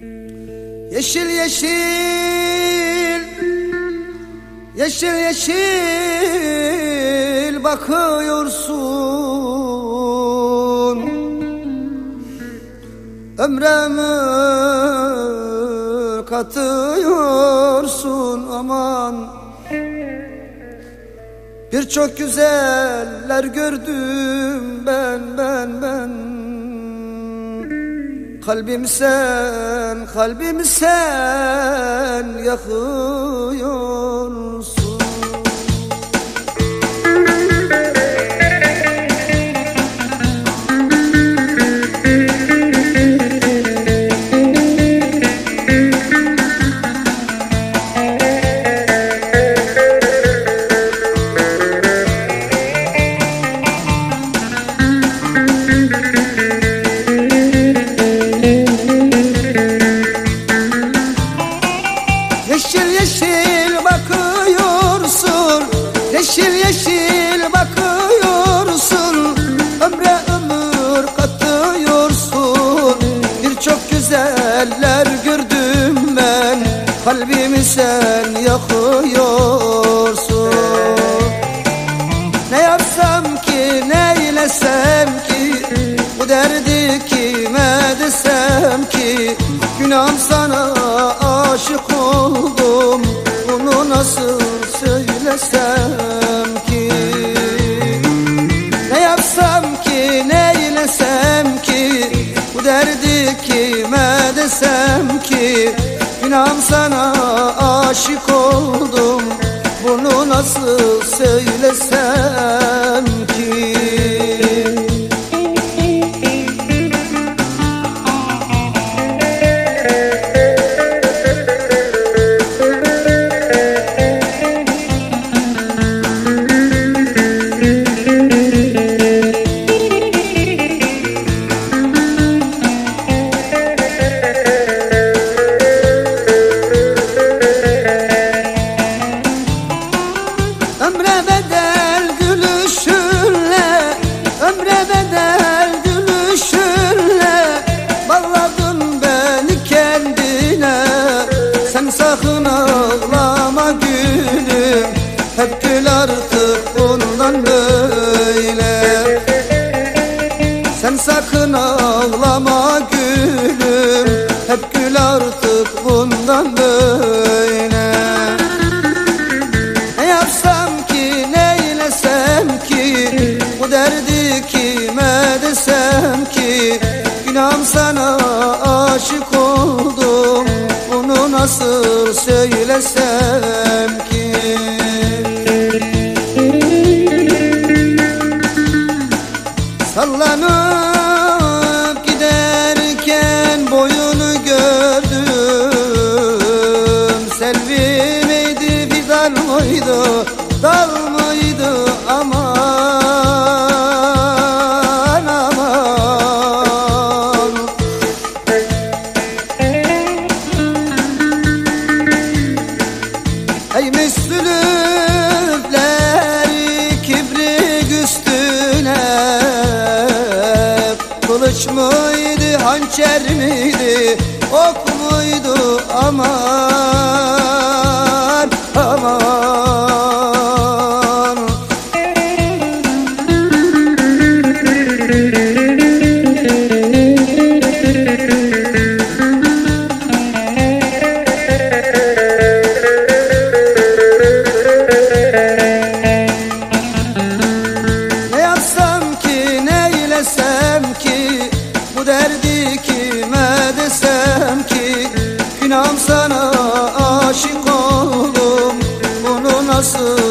Yeşil yeşil Yeşil yeşil bakıyorsun. Ömrümü katıyorsun aman. Birçok güzeller gördüm ben ben Kalbim sen, kalbim sen yakıyorsun Yeşil bakıyorsun. Yeşil yeşil bakıyorsun. Ömre ömür katıyorsun. Birçok güzeller gördüm ben. Kalbimi sen yakıyorsun. Ne yapsam ki neylesem ki Bu derdi kime derdi kime desem ki Günahım sana aşık oldum. Bunu nasıl söylesem Ömre bedel gülüşünle Ömre bedel beni kendine Sen sakın ağlama gülüm. Hep artık bundan böyle. Sen sakın ki Günahım sana aşık oldum. Bunu nasıl söylesem ki Ey müslüfler kibrik üstüne. Kılıç mıydı hançer miydi? Ok muydu aman sana aşık oldum. Bunu nasıl